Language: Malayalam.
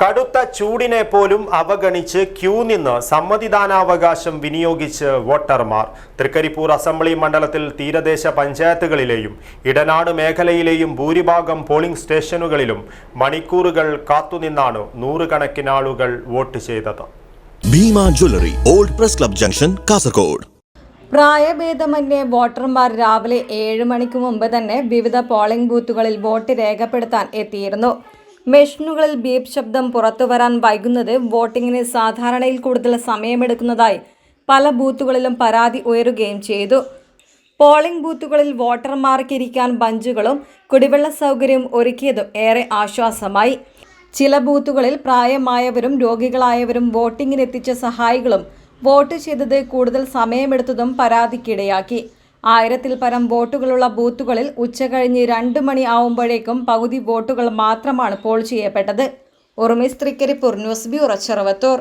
കടുത്ത ചൂടിനെ പോലും അവഗണിച്ച് ക്യൂ നിന്ന് സമ്മതിദാനാവകാശം വിനിയോഗിച്ച് വോട്ടർമാർ. തൃക്കരിപ്പൂർ അസംബ്ലി മണ്ഡലത്തിൽ തീരദേശ പഞ്ചായത്തുകളിലെയും ഇടനാട് മേഖലയിലെയും ഭൂരിഭാഗം പോളിംഗ് സ്റ്റേഷനുകളിലും മണിക്കൂറുകൾ കാത്തുനിന്നാണ് നൂറുകണക്കിന് ആളുകൾ വോട്ട് ചെയ്തത്. Bhima jewellery old press club junction Kasaragod. പ്രായഭേദമന്യേ വോട്ടർമാർ രാവിലെ ഏഴ് മണിക്ക് മുമ്പ് തന്നെ വിവിധ പോളിംഗ് ബൂത്തുകളിൽ വോട്ട് രേഖപ്പെടുത്താൻ എത്തിയിരുന്നു. മെഷീനുകളിൽ ബീപ് ശബ്ദം പുറത്തുവരാൻ വൈകുന്നത് വോട്ടിങ്ങിന് സാധാരണയിൽ കൂടുതൽ സമയമെടുക്കുന്നതായി പല ബൂത്തുകളിലും പരാതി ഉയരുകയും ചെയ്തു. പോളിംഗ് ബൂത്തുകളിൽ വോട്ടർമാർക്ക് ഇരിക്കാൻ ബഞ്ചുകളും കുടിവെള്ള സൗകര്യവും ഒരുക്കിയതും ഏറെ ആശ്വാസമായി. ചില ബൂത്തുകളിൽ പ്രായമായവരും രോഗികളായവരും വോട്ടിങ്ങിനെത്തിച്ച സഹായികളും വോട്ട് ചെയ്തത് കൂടുതൽ സമയമെടുത്തതും പരാതിക്കിടയാക്കി. ആയിരത്തിൽ പരം വോട്ടുകളുള്ള ബൂത്തുകളിൽ ഉച്ചകഴിഞ്ഞ് രണ്ട് മണി ആവുമ്പോഴേക്കും പകുതി വോട്ടുകൾ മാത്രമാണ് പോൾ ചെയ്യപ്പെട്ടത്. Trikaripur news bureau Cheruvathur.